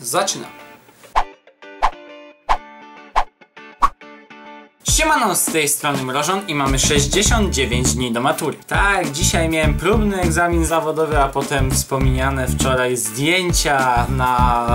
zaczynamy. Siemano, z tej strony Mrożon i mamy 69 dni do matury. Tak, dzisiaj miałem próbny egzamin zawodowy, a potem wspomniane wczoraj zdjęcia na,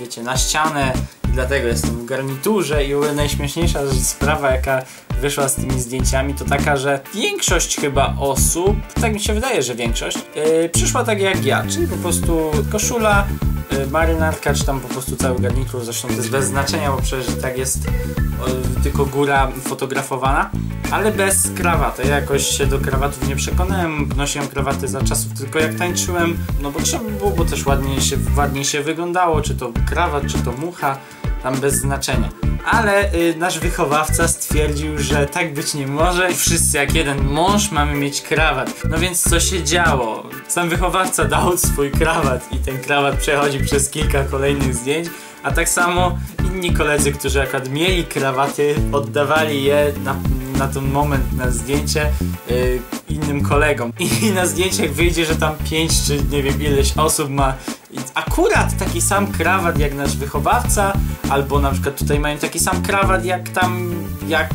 wiecie, na ścianę dlatego jestem w garniturze i najśmieszniejsza sprawa jaka wyszła z tymi zdjęciami to taka, że większość chyba osób, tak mi się wydaje, że większość, yy, przyszła tak jak ja, czyli po prostu koszula, yy, marynarka, czy tam po prostu cały garnitur, zresztą to jest bez znaczenia, bo przecież tak jest yy, tylko góra fotografowana, ale bez krawaty. Ja jakoś się do krawatów nie przekonałem, nosiłem krawaty za czasów tylko jak tańczyłem, no bo trzeba było, bo też ładniej się, ładniej się wyglądało, czy to krawat, czy to mucha, tam bez znaczenia ale y, nasz wychowawca stwierdził, że tak być nie może wszyscy jak jeden mąż mamy mieć krawat. No więc co się działo? Sam wychowawca dał swój krawat i ten krawat przechodzi przez kilka kolejnych zdjęć, a tak samo inni koledzy, którzy akurat mieli krawaty, oddawali je na, na ten moment na zdjęcie y, innym kolegom. I na zdjęciach wyjdzie, że tam pięć czy nie wiem ileś osób ma akurat taki sam krawat jak nasz wychowawca, albo na przykład tutaj mają taki sam krawat jak tam, jak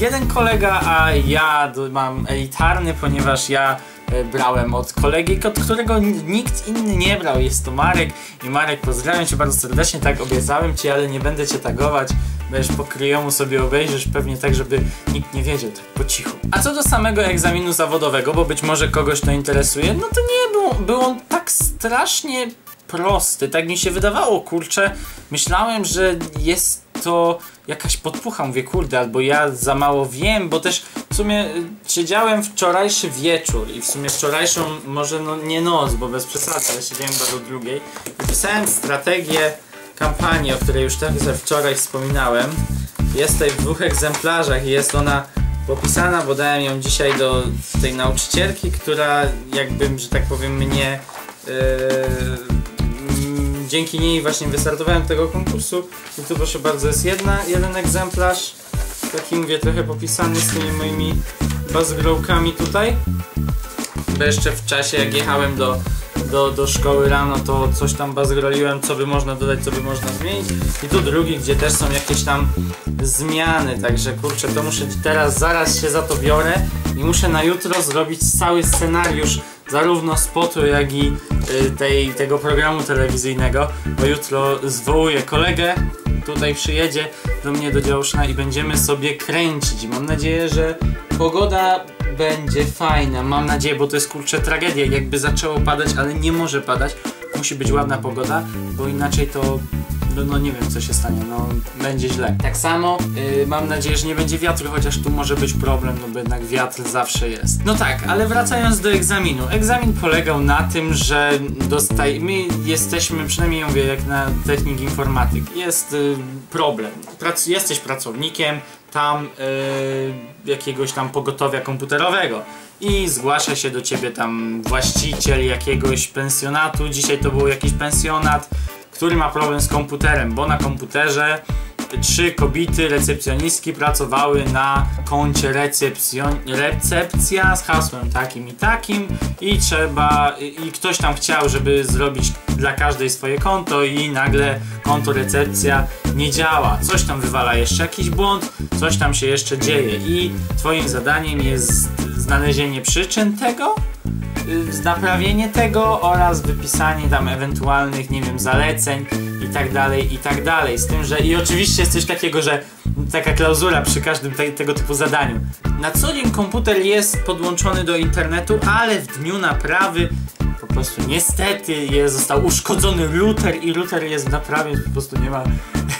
jeden kolega, a ja mam elitarny, ponieważ ja e, brałem od kolegi, od którego nikt inny nie brał. Jest to Marek i Marek pozdrawiam Cię bardzo serdecznie, tak obiecałem Ci, ale nie będę Cię tagować. Będziesz po kryjomu sobie obejrzysz pewnie tak, żeby nikt nie wiedział, tak po cichu. A co do samego egzaminu zawodowego, bo być może kogoś to interesuje, no to nie był, był on tak strasznie prosty. Tak mi się wydawało, kurczę. Myślałem, że jest to jakaś podpucha. Mówię, kurde, albo ja za mało wiem, bo też w sumie y, siedziałem wczorajszy wieczór i w sumie wczorajszą, może no nie noc, bo bez przesady, ale siedziałem do drugiej i pisałem strategię kampanii, o której już tak wczoraj wspominałem. Jest tutaj w dwóch egzemplarzach i jest ona popisana, bo dałem ją dzisiaj do tej nauczycielki, która jakbym, że tak powiem, mnie yy, dzięki niej właśnie wystartowałem tego konkursu. I tu proszę bardzo jest jedna, jeden egzemplarz, taki mówię trochę popisany z tymi moimi bazgrowkami tutaj. Bo jeszcze w czasie jak jechałem do, do, do szkoły rano, to coś tam bazgroliłem, co by można dodać, co by można zmienić. I tu drugi, gdzie też są jakieś tam zmiany, także kurczę, to muszę teraz, zaraz się za to biorę i muszę na jutro zrobić cały scenariusz zarówno spotu, jak i y, tej, tego programu telewizyjnego, bo jutro zwołuję kolegę, tutaj przyjedzie do mnie do Działszna i będziemy sobie kręcić. Mam nadzieję, że pogoda będzie fajna. Mam nadzieję, bo to jest kurczę tragedia. Jakby zaczęło padać, ale nie może padać. Musi być ładna pogoda, bo inaczej to no, no nie wiem co się stanie, no będzie źle. Tak samo yy, mam nadzieję, że nie będzie wiatru, chociaż tu może być problem, no bo jednak wiatr zawsze jest. No tak, ale wracając do egzaminu. Egzamin polegał na tym, że dostaj... my jesteśmy, przynajmniej mówię jak na technik informatyk, jest yy, problem. Prac jesteś pracownikiem, tam yy, jakiegoś tam pogotowia komputerowego. I zgłasza się do ciebie tam właściciel jakiegoś pensjonatu, dzisiaj to był jakiś pensjonat, który ma problem z komputerem, bo na komputerze trzy kobiety recepcjonistki pracowały na koncie recepcjon recepcja z hasłem takim i takim i trzeba i ktoś tam chciał, żeby zrobić dla każdej swoje konto i nagle konto recepcja nie działa. Coś tam wywala jeszcze jakiś błąd, coś tam się jeszcze dzieje i twoim zadaniem jest znalezienie przyczyn tego Y, naprawienie tego oraz wypisanie tam ewentualnych, nie wiem, zaleceń i tak dalej, i tak dalej. Z tym, że i oczywiście jest coś takiego, że taka klauzula przy każdym te, tego typu zadaniu. Na co dzień komputer jest podłączony do internetu, ale w dniu naprawy po prostu niestety jest, został uszkodzony router i router jest w naprawie, po prostu nie ma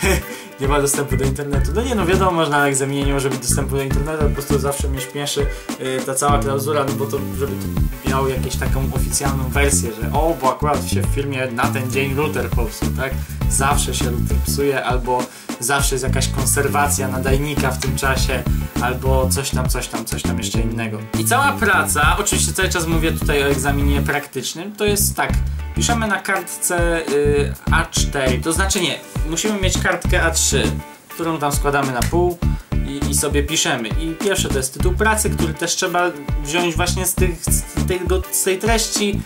nie ma dostępu do internetu. No nie no wiadomo, można na egzaminie nie może być dostępu do internetu, po prostu zawsze mnie śmieszy yy, ta cała klauzura, no bo to, żeby to miało jakąś taką oficjalną wersję, że o, bo akurat się w firmie na ten dzień router popsuł, tak? Zawsze się router psuje, albo zawsze jest jakaś konserwacja nadajnika w tym czasie, albo coś tam, coś tam, coś tam jeszcze innego. I cała praca, oczywiście cały czas mówię tutaj o egzaminie praktycznym, to jest tak, piszemy na kartce y, A4, to znaczy nie, musimy mieć kartkę A3, którą tam składamy na pół i, i, sobie piszemy. I pierwsze to jest tytuł pracy, który też trzeba wziąć właśnie z, tych, z, tego, z tej treści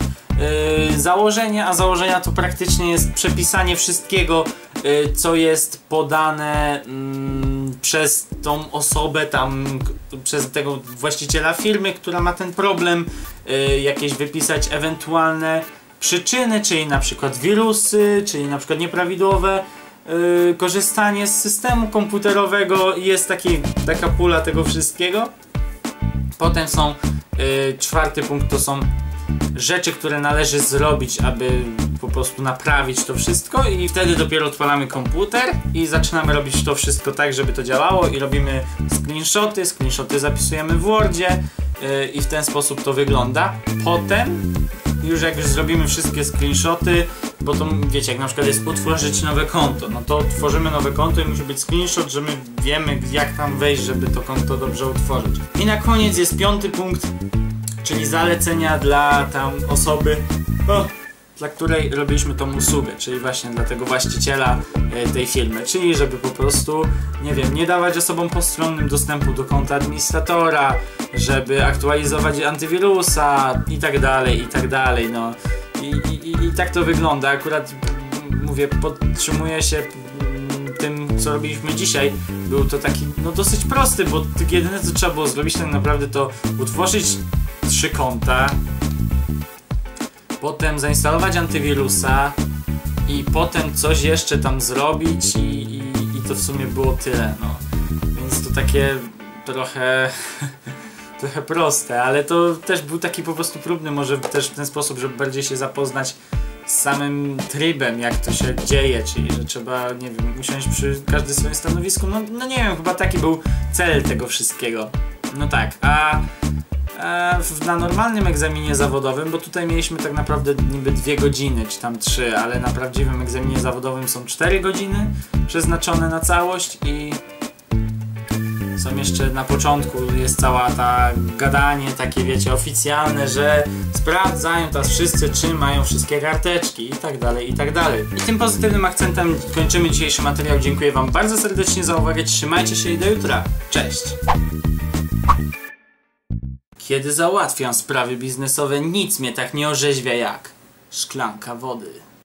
yy, założenie, a założenia to praktycznie jest przepisanie wszystkiego, yy, co jest podane mm, przez tą osobę tam, przez tego właściciela firmy, która ma ten problem, yy, jakieś wypisać ewentualne przyczyny, czyli na przykład wirusy, czyli na przykład nieprawidłowe yy, korzystanie z systemu komputerowego. Jest taki, taka pula tego wszystkiego. Potem są y, czwarty punkt to są rzeczy, które należy zrobić, aby po prostu naprawić to wszystko i wtedy dopiero odpalamy komputer i zaczynamy robić to wszystko tak, żeby to działało i robimy screenshoty, screenshoty zapisujemy w Wordzie y, i w ten sposób to wygląda. Potem już jak już zrobimy wszystkie screenshoty, bo to wiecie, jak na przykład jest utworzyć nowe konto, no to tworzymy nowe konto i musi być screenshot, że my wiemy jak tam wejść, żeby to konto dobrze utworzyć. I na koniec jest piąty punkt, czyli zalecenia dla tam osoby, o, dla której robiliśmy tą usługę, czyli właśnie dla tego właściciela e, tej firmy, czyli żeby po prostu, nie wiem, nie dawać osobom postronnym dostępu do konta administratora, żeby aktualizować antywirusa i tak dalej, i tak dalej, no. I, i, i- tak to wygląda, akurat mm, mówię, podtrzymuję się mm, tym, co robiliśmy dzisiaj. Był to taki, no dosyć prosty, bo jedyne co trzeba było zrobić tak naprawdę to utworzyć trzy konta, potem zainstalować antywirusa i potem coś jeszcze tam zrobić i, i, i to w sumie było tyle, no. Więc to takie trochę trochę proste, ale to też był taki po prostu próbny, może też w ten sposób, żeby bardziej się zapoznać z samym trybem, jak to się dzieje, czyli że trzeba, nie wiem, usiąść przy każdym swoim stanowisku. No, no nie wiem, chyba taki był cel tego wszystkiego. No tak, a na normalnym egzaminie zawodowym, bo tutaj mieliśmy tak naprawdę niby dwie godziny, czy tam trzy, ale na prawdziwym egzaminie zawodowym są cztery godziny przeznaczone na całość i są jeszcze na początku, jest cała ta gadanie takie wiecie oficjalne, że sprawdzają teraz wszyscy czy mają wszystkie karteczki i tak dalej, i tak dalej. I tym pozytywnym akcentem kończymy dzisiejszy materiał. Dziękuję wam bardzo serdecznie za uwagę, trzymajcie się i do jutra. Cześć! Kiedy załatwiam sprawy biznesowe, nic mnie tak nie orzeźwia jak szklanka wody.